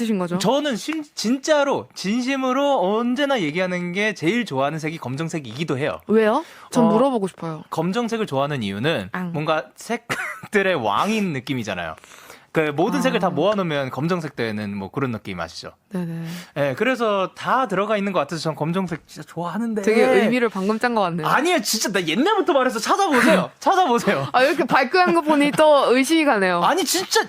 같으신 거죠? 저는 실, 진짜로 진심으로 언제나 얘기하는 게 제일 좋아하는 색이 검정색이기도 해요. 왜요? 전 어, 물어보고 싶어요. 검정색을 좋아하는 이유는 앙. 뭔가 색들의 왕인 느낌이잖아요. 그 모든 아. 색을 다 모아놓으면 검정색 되는 뭐 그런 느낌 아시죠? 네네. 예, 그래서 다 들어가 있는 것 같아서 전 검정색 진짜 좋아하는데. 되게 의미를 방금 짠 것 같네요. 아니에요, 진짜 나 옛날부터 말해서 찾아보세요. 찾아보세요. 아, 이렇게 발끈한 거 보니 또 의식이 가네요. 아니 진짜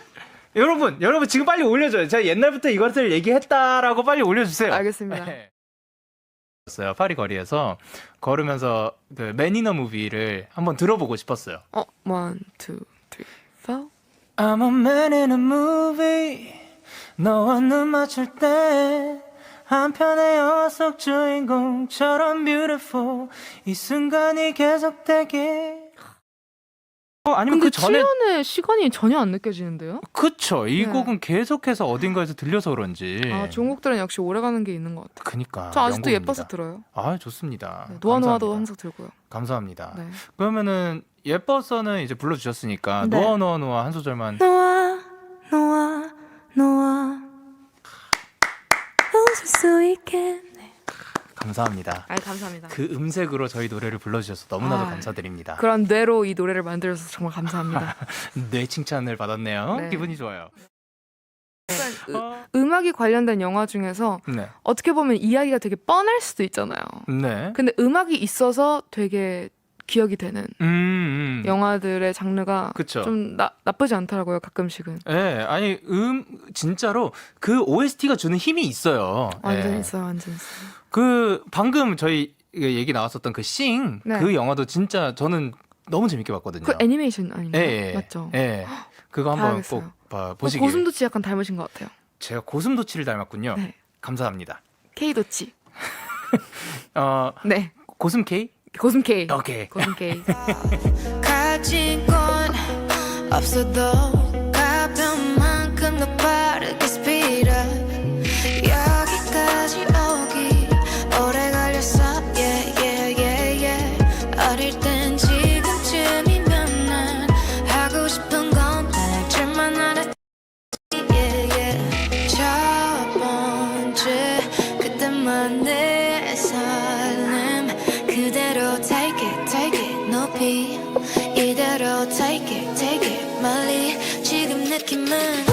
여러분, 여러분 지금 빨리 올려줘요. 제가 옛날부터 이것을 얘기했다라고 빨리 올려주세요. 알겠습니다. 네. 었어요 파리 거리에서 걸으면서 그 매니너 무비를 한번 들어보고 싶었어요. 어, one, two, three, four. I'm a man in a movie. 너와 눈 맞출 때 한편의 속 주인공처럼 beautiful 이 순간이 계속되게. 어, 아니면 근데 그 전에 7년의 시간이 전혀 안 느껴지는데요? 그쵸 이 네. 곡은 계속해서 어딘가에서 들려서 그런지. 아, 좋은 곡들은 역시 오래가는 게 있는 것 같아요. 그니까. 저 아직도 명곡입니다. 예뻐서 들어요. 아 좋습니다. 네, 노아노아도. 항상 들고요. 감사합니다. 네. 그러면은 예뻐서는 이제 불러주셨으니까 네. 노아 노아 노아 한 소절만. 노아, 노아, 노아. 웃을 수 있게. 네. 감사합니다. 아, 감사합니다. 그 음색으로 저희 노래를 불러주셔서 너무나도 아, 감사드립니다. 그런 뇌로 이 노래를 만들어서 정말 감사합니다. 네 칭찬을 받았네요. 네. 기분이 좋아요. 약간 어, 으, 음악이 관련된 영화 중에서 네, 어떻게 보면 이야기가 되게 뻔할 수도 있잖아요. 네. 근데 음악이 있어서 되게 기억이 되는 음, 음. 영화들의 장르가 그쵸. 좀 나, 나쁘지 않더라고요. 가끔씩은 네, 아니 음 진짜로 그 OST가 주는 힘이 있어요. 완전 네. 있어요, 완전 있어요. 그 방금 저희 얘기 나왔었던 그 싱, 네. 그 영화도 진짜 저는 너무 재밌게 봤거든요. 그 애니메이션 아닌가요? 예, 예. 맞죠? 예. 그거 한번 봐야겠어요. 꼭 봐, 어, 보시길. 고슴도치 약간 닮으신 것 같아요. 제가 고슴도치를 닮았군요. 네. 감사합니다. K도치. 어, 네, 고슴 K? 고슴 K. 오케이. 고슴 K. 가진 건 없어도 높이 이대로 take it take it 멀리 지금 느낌은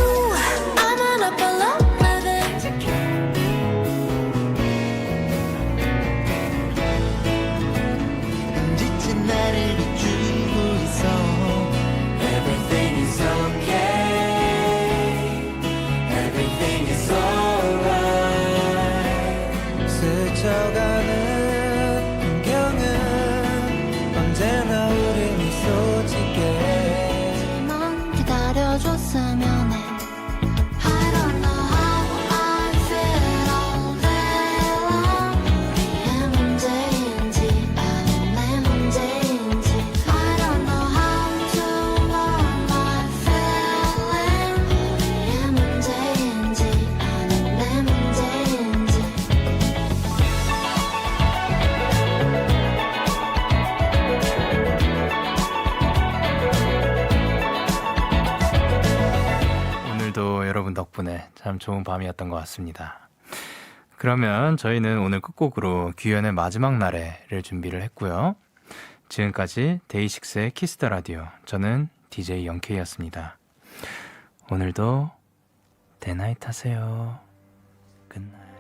참 좋은 밤이었던 것 같습니다. 그러면 저희는 오늘 끝곡으로 규현의 마지막 날에를 준비를 했고요. 지금까지 데이식스의 키스터 라디오. 저는 DJ 영케이였습니다. 오늘도 대나잇 하세요. 끝나잇.